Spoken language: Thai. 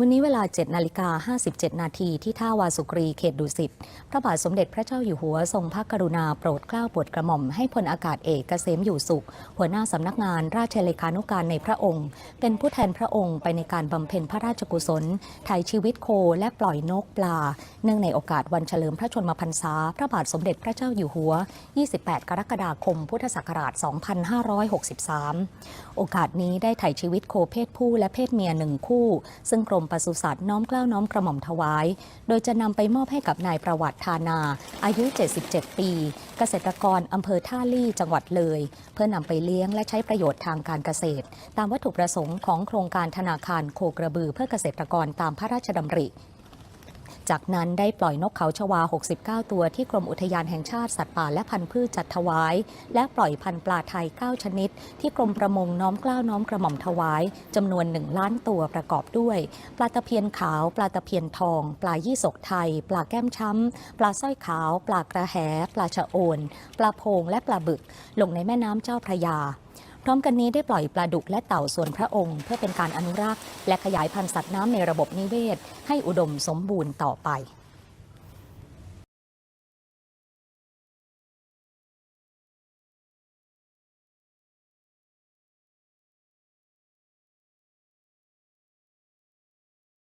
วันนี้เวลา 7 นาฬิกา 57 นาทีที่ท่าวาสุกรีเขตดุสิต พระบาทสมเด็จพระเจ้าอยู่หัวทรงพระกรุณาโปรดเกล้าโปรดกระหม่อมให้พลอากาศเอกเกษมอยู่สุข หัวหน้าสำนักงานราชเลขานุการในพระองค์ เป็นผู้แทนพระองค์ไปในการบำเพ็ญพระราชกุศลถ่ายชีวิตโคและปล่อยนกปลา เนื่องในโอกาสวันเฉลิมพระชนมพรรษา พระบาทสมเด็จพระเจ้าอยู่หัว 28 กรกฎาคม พุทธศักราช 2563 โอกาสนี้ได้ถ่ายชีวิตโคเพศผู้และเพศเมียหนึ่งคู่ ซึ่งกรมปศุสัตว์น้อมเกล้าน้อมกระหม่อมถวาย โดยจะนำไปมอบให้กับนายประวัติธานา อายุ 77 ปี เกษตรกรอำเภอท่าลี่จังหวัดเลย เพื่อนำไปเลี้ยงและใช้ประโยชน์ทางการเกษตร ตามวัตถุประสงค์ของโครงการธนาคารโคกระบือเพื่อเกษตรกรตามพระราชดำริ จากนั้นได้ปล่อยนกเขาชวา 69 ตัวที่กรมอุทยานแห่งชาติสัตว์ป่าและพันธุ์พืชจัดถวาย และปล่อยพันธุ์ปลาไทย 9 ชนิด ที่กรมประมงน้อมกล้าวน้อมกระหม่อมถวายจำนวน 1 ล้านตัวประกอบด้วย ปลาตะเพียนขาว ปลาตะเพียนทอง ปลายี่สกไทย ปลาแก้มช้ำ ปลาสร้อยขาว ปลากระแห ปลาชะโอน ปลาโพงและปลาบึก ลงในแม่น้ำเจ้าพระยา พร้อมกันนี้ได้ปล่อยปลาดุกและเต่าส่วนพระองค์ เพื่อเป็นการอนุรักษ์ และขยายพันธุ์สัตว์น้ำในระบบนิเวศ ให้อุดมสมบูรณ์ต่อไป